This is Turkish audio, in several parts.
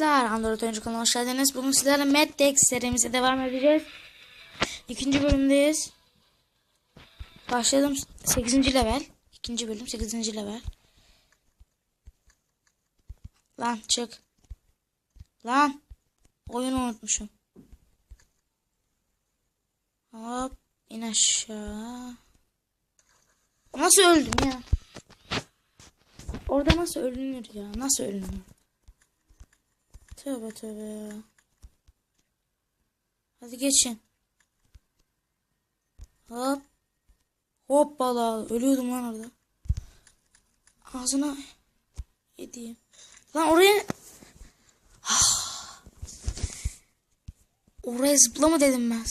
arkadaşlar. Android oyuncu kanalına hoş geldiniz. Bugün sizlerle Mad Dex serimize devam edeceğiz. İkinci bölümdeyiz. Başladım 8. level. İkinci bölüm 8. level. Lan çık. Lan. Oyunu unutmuşum. Hop. in aşağı. Nasıl öldüm ya? Orada nasıl ölünür ya? Nasıl ölünür? Tövbe tövbe ya. Hadi geçin. Hop. Hoppala. Ölüyordum lan orada. Ağzına yediğim. Lan oraya... Ah. Oraya zıplama dedim ben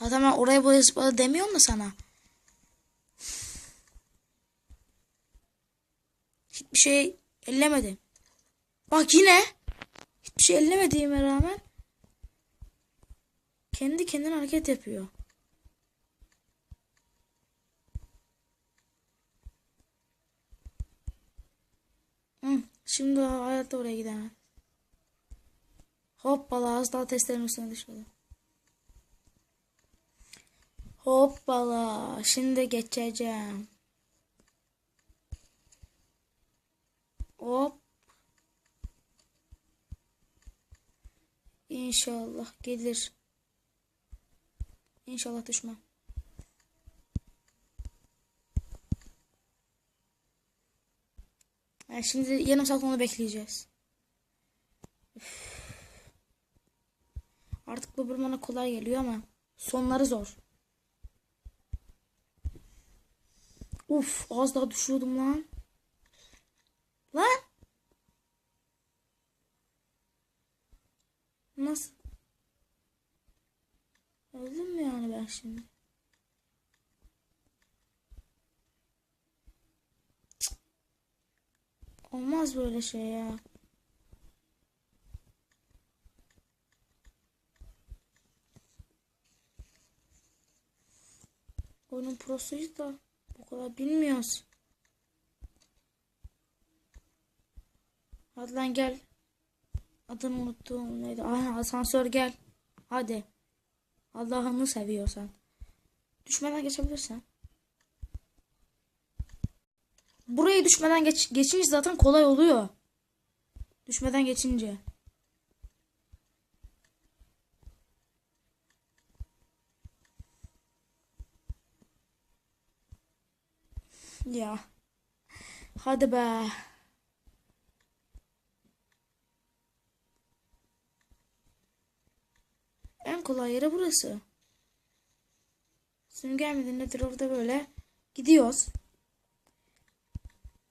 sana. Ben oraya buraya zıpla demiyorum mu sana? Hiçbir şey ellemedim. Bak yine. Hiçbir şey ellemediğime rağmen kendi kendine hareket yapıyor. Hı, şimdi hayatta oraya gidemem. Hoppala az daha testlerin üstüne düşürdüm. Hoppala şimdi geçeceğim. Hop. İnşallah gelir. İnşallah düşmem. Yani şimdi yarım saat onu bekleyeceğiz. Üf. Artık bu bana kolay geliyor ama sonları zor. Uf az daha düşüyordum lan. Lan. Nasıl? Öldüm mü yani ben şimdi? Cık. Olmaz böyle şey ya. Oyunun prosuyuz da bu kadar bilmiyoruz. Hadi lan gel. Adını unuttum neydi? Aha, asansör gel. Hadi. Allah'ını seviyorsan. Düşmeden geçebilirsen. Burayı düşmeden geç, geçince zaten kolay oluyor. Düşmeden geçince. Ya. Hadi be. Kolay yeri burası. Sünger midir nedir orada böyle gidiyoruz.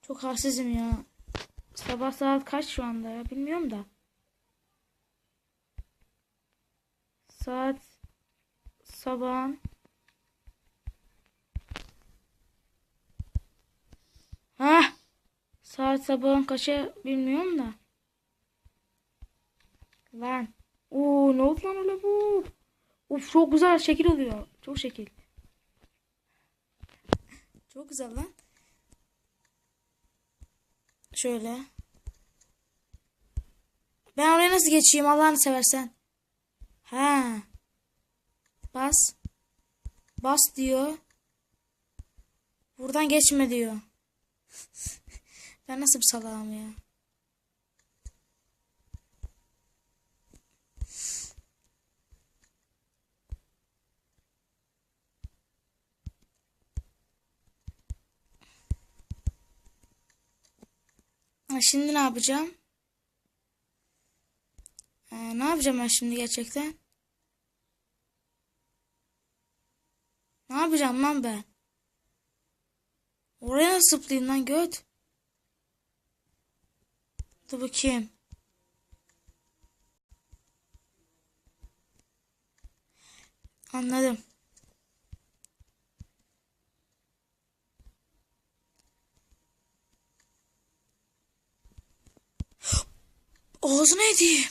Çok halsizim ya. Sabah saat kaç şu anda ya bilmiyorum da. Saat sabahın Ha saat sabahın kaça bilmiyorum da. Lan. Oo ne oldu lan öyle bu? Of çok güzel şekil oluyor. Çok şekil. Çok güzel lan. Şöyle. Ben oraya nasıl geçeyim Allah'ını seversen. Ha. Bas. Bas diyor. Buradan geçme diyor. ben nasıl bir salağım ya. Şimdi ne yapacağım? Ha, ne yapacağım ben şimdi gerçekten? Ne yapacağım lan ben? Oraya nasıl zıplayayım lan göt? Dur bakayım. Anladım. Ağzına edeyim.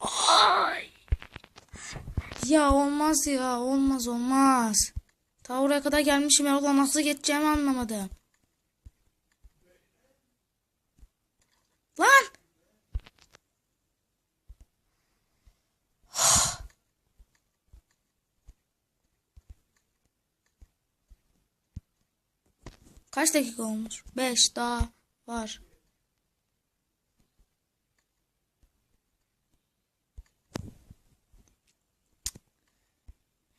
Ay. Ya olmaz ya olmaz olmaz. Ta oraya kadar gelmişim ya ulan nasıl geçeceğimi anlamadım. Kaç dakika olmuş? 5 daha var.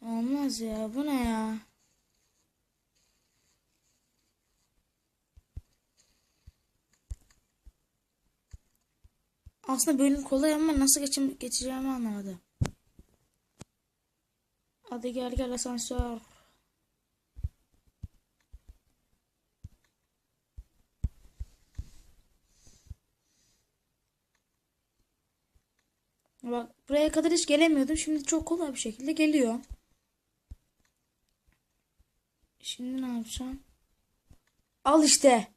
Olmaz ya. Bu ne ya? Aslında bölüm kolay ama nasıl geçim geçeceğimi anlamadım. Hadi gel gel asansör. Bak buraya kadar hiç gelemiyordum. Şimdi çok kolay bir şekilde geliyor. Şimdi ne yapacağım? Al işte.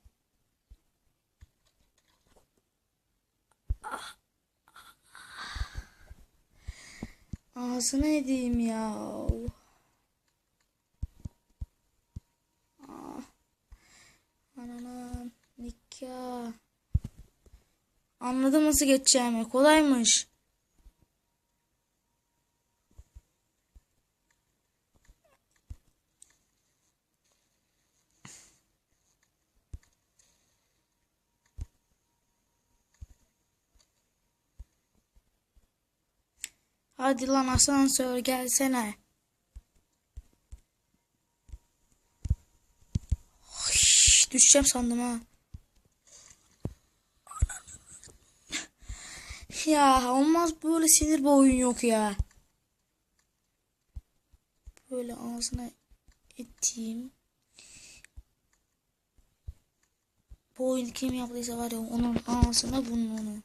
Ağzına edeyim ya. Ah. Ananam nikah. Anladım nasıl geçeceğimi. Kolaymış. Hadi lan asansör gelsene. Düşeceğim sandım ha. Ya olmaz böyle sinir bir yok ya. Böyle ağzına eteyim. Bu kim yaptıysa var ya onun ağzına burnunu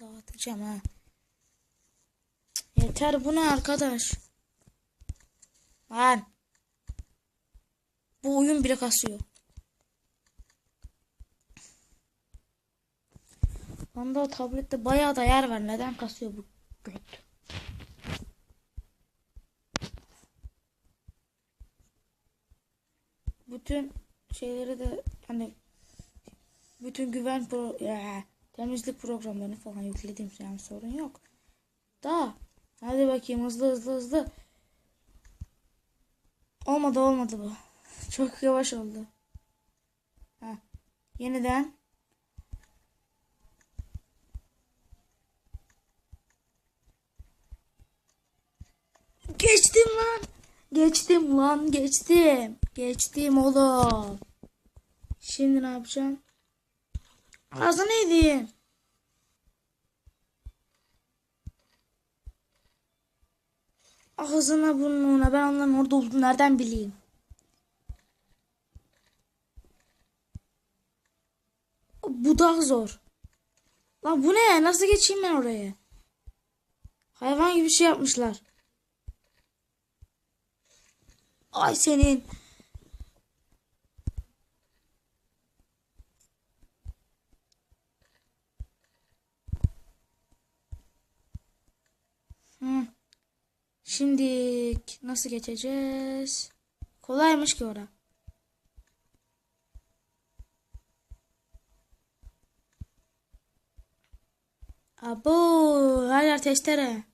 dağıtacağım ha. Yeter bu ne arkadaş? Lan. Bu oyun bile kasıyor. Banda o tablette bayağı da yer var. Neden kasıyor bu göt? Bütün şeyleri de hani bütün güven pro ya, temizlik programlarını falan yükledim yani sorun yok. Da hadi bakayım hızlı hızlı hızlı. Olmadı olmadı bu. Çok yavaş oldu. Ha. Yeniden. Geçtim lan. Geçtim lan geçtim. Geçtim oğlum. Şimdi ne yapacağım? Ağzına edeyim. Ağzına burnuna ben onların orada olduğunu nereden bileyim? Bu daha zor. Lan bu ne? Nasıl geçeyim ben oraya? Hayvan gibi şey yapmışlar. Ay senin. Hı. Şimdi nasıl geçeceğiz? Kolaymış ki ora. Abo, yer testere.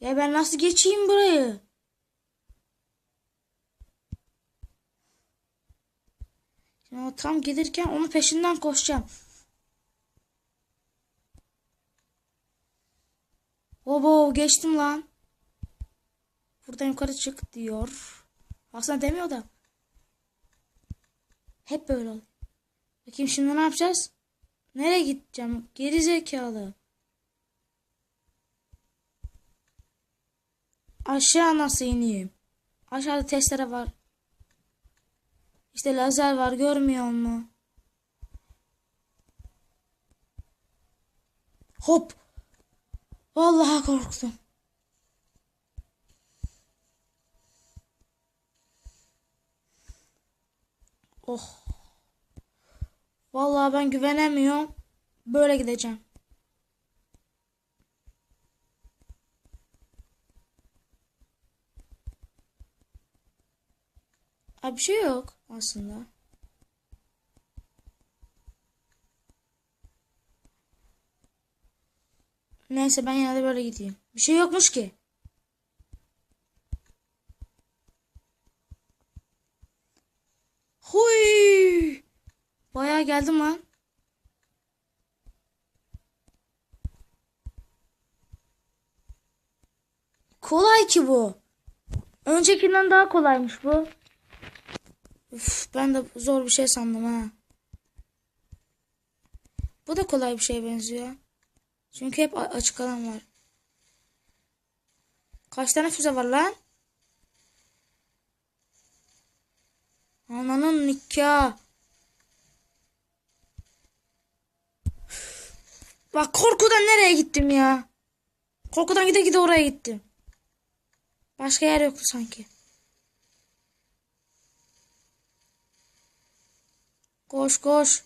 Ya ben nasıl geçeyim burayı? Şimdi tam gelirken onun peşinden koşacağım. Obo geçtim lan. Buradan yukarı çık diyor. Aslında demiyor da. Hep böyle ol. Bakayım şimdi ne yapacağız? Nereye gideceğim? Geri zekalı. Aşağı nasıl ineyim? Aşağıda testere var. İşte lazer var görmüyor mu? Hop. Vallahi korktum. Oh. Vallahi ben güvenemiyorum. Böyle gideceğim. Abi bir şey yok aslında. Neyse ben yine de böyle gideyim. Bir şey yokmuş ki. Huy! Bayağı geldim lan. Kolay ki bu. Öncekinden daha kolaymış bu. Üf, ben de zor bir şey sandım ha. Bu da kolay bir şeye benziyor. Çünkü hep açık alan var. Kaç tane füze var lan? Ananın nikah. Bak korkudan nereye gittim ya? Korkudan gide gide oraya gittim. Başka yer yoktu sanki. Koş koş.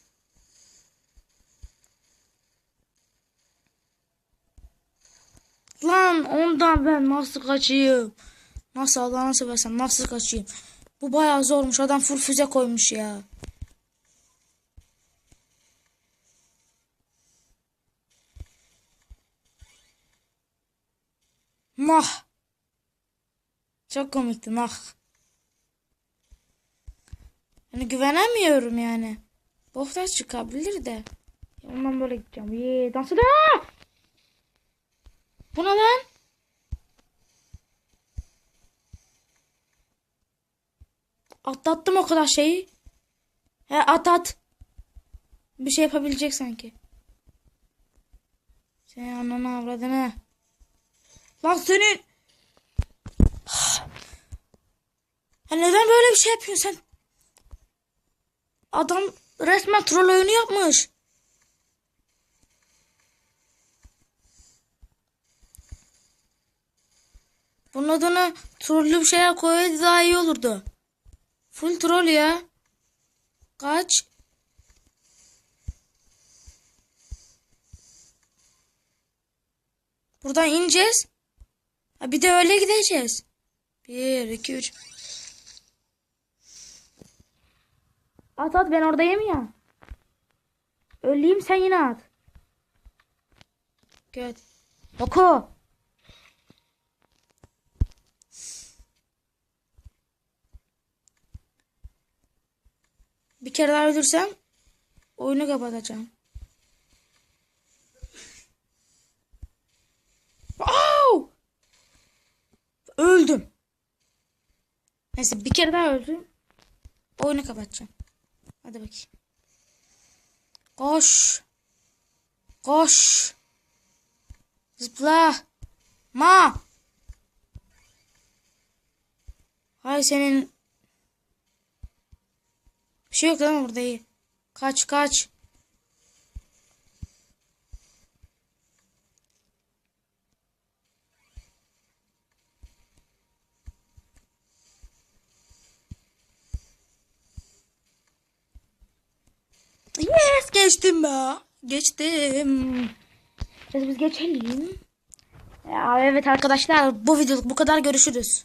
Lan ondan ben nasıl kaçayım? Nasıl Allah'ını seversen nasıl kaçayım? Bu bayağı zormuş. Adam full füze koymuş ya. Mah. Çok komikti mah. Yani güvenemiyorum yani. Bofta çıkabilir de. Ondan böyle gideceğim. Yee dansı da. Bu ne lan? Atlattım o kadar şeyi. He at at. Bir şey yapabilecek sanki. Senin ananı avradını. Lan senin. Ya neden böyle bir şey yapıyorsun sen? Adam resmen troll oyunu yapmış. Bunun adına trollü bir şeyler koyaydı daha iyi olurdu. Full troll ya. Kaç? Buradan ineceğiz. Ha bir de öyle gideceğiz. Bir, iki, üç. At at ben oradayım ya. Öleyim sen yine at. Göt. Oku. Bir kere daha ölürsem oyunu kapatacağım. Au! Öldüm. Neyse bir kere daha öldüm. Oyunu kapatacağım. Hadi bakayım. Koş. Koş. Zıpla. Ma. Hay senin. Bir şey yok lan burada iyi. Kaç kaç. Yes geçtim be. Geçtim. Biraz biz geçelim. Ya evet arkadaşlar bu videoluk bu kadar görüşürüz.